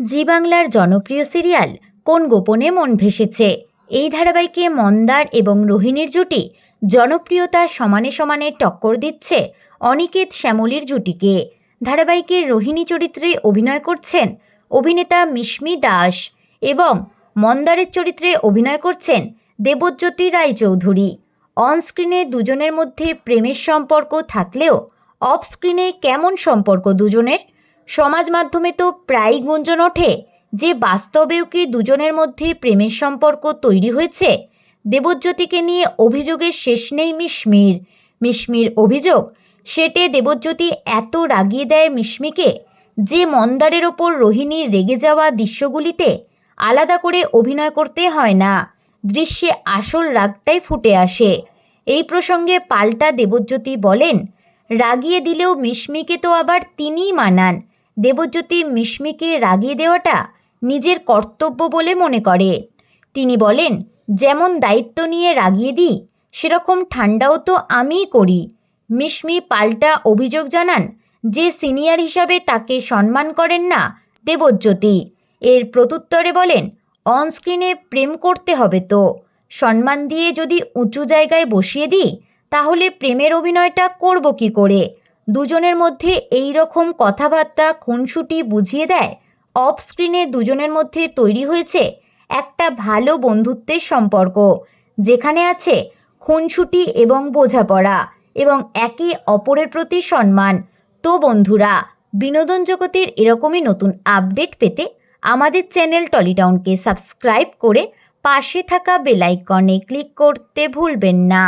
জি বাংলার জনপ্রিয় সিরিয়াল কোন গোপনে মন ভেসেছে? এই ধারাবাহিকে মন্দার এবং রোহিণীর জুটি জনপ্রিয়তা সমানে সমানে টক্কর দিচ্ছে অনিকেত শ্যামলীর জুটিকে। ধারাবাহিকের রোহিণী চরিত্রে অভিনয় করছেন অভিনেতা মিশমি দাস এবং মন্দারের চরিত্রে অভিনয় করছেন দেবজ্যোতি রায়চৌধুরী। অন স্ক্রিনে দুজনের মধ্যে প্রেমের সম্পর্ক থাকলেও অফ স্ক্রিনে কেমন সম্পর্ক দুজনের? সমাজ মাধ্যমে তো প্রায়ই গুঞ্জন ওঠে যে বাস্তবেও কি দুজনের মধ্যে প্রেমের সম্পর্ক তৈরি হয়েছে? দেবজ্যোতিকে নিয়ে অভিযোগের শেষ নেই মিশমির। মিশমির অভিযোগ, সেটে দেবজ্যোতি এত রাগিয়ে দেয় মিশমিকে যে মন্দারের ওপর রোহিণীর রেগে যাওয়া দৃশ্যগুলিতে আলাদা করে অভিনয় করতে হয় না। দৃশ্যে আসল রাগটাই ফুটে আসে। এই প্রসঙ্গে পাল্টা দেবজ্যোতি বলেন, রাগিয়ে দিলেও মিশমিকে তো আবার তিনিই মানান। দেবজ্যোতি মিশমিকে রাগিয়ে দেওয়াটা নিজের কর্তব্য বলে মনে করে। তিনি বলেন, যেমন দায়িত্ব নিয়ে রাগিয়ে দিই, সেরকম ঠান্ডাও তো আমিই করি মিশমি পাল্টা অভিযোগ জানান যে সিনিয়র হিসাবে তাকে সম্মান করেন না দেবজ্যোতি। এর প্রত্যুত্তরে বলেন, অনস্ক্রিনে প্রেম করতে হবে তো। সম্মান দিয়ে যদি উঁচু জায়গায় বসিয়ে দিই, তাহলে প্রেমের অভিনয়টা করব কি করে? দুজনের মধ্যে এই রকম কথাবার্তা খুনসুটি বুঝিয়ে দেয়? অফ স্ক্রিনে দুজনের মধ্যে তৈরি হয়েছে একটা ভালো বন্ধুত্বের সম্পর্ক, যেখানে আছে খুনসুটি এবং বোঝাপড়া এবং একে অপরের প্রতি সম্মান। তো বন্ধুরা, বিনোদন জগতের এরকমই নতুন আপডেট পেতে আমাদের চ্যানেল টলিটাউনকে সাবস্ক্রাইব করে পাশে থাকা বেলাইকনে ক্লিক করতে ভুলবেন না।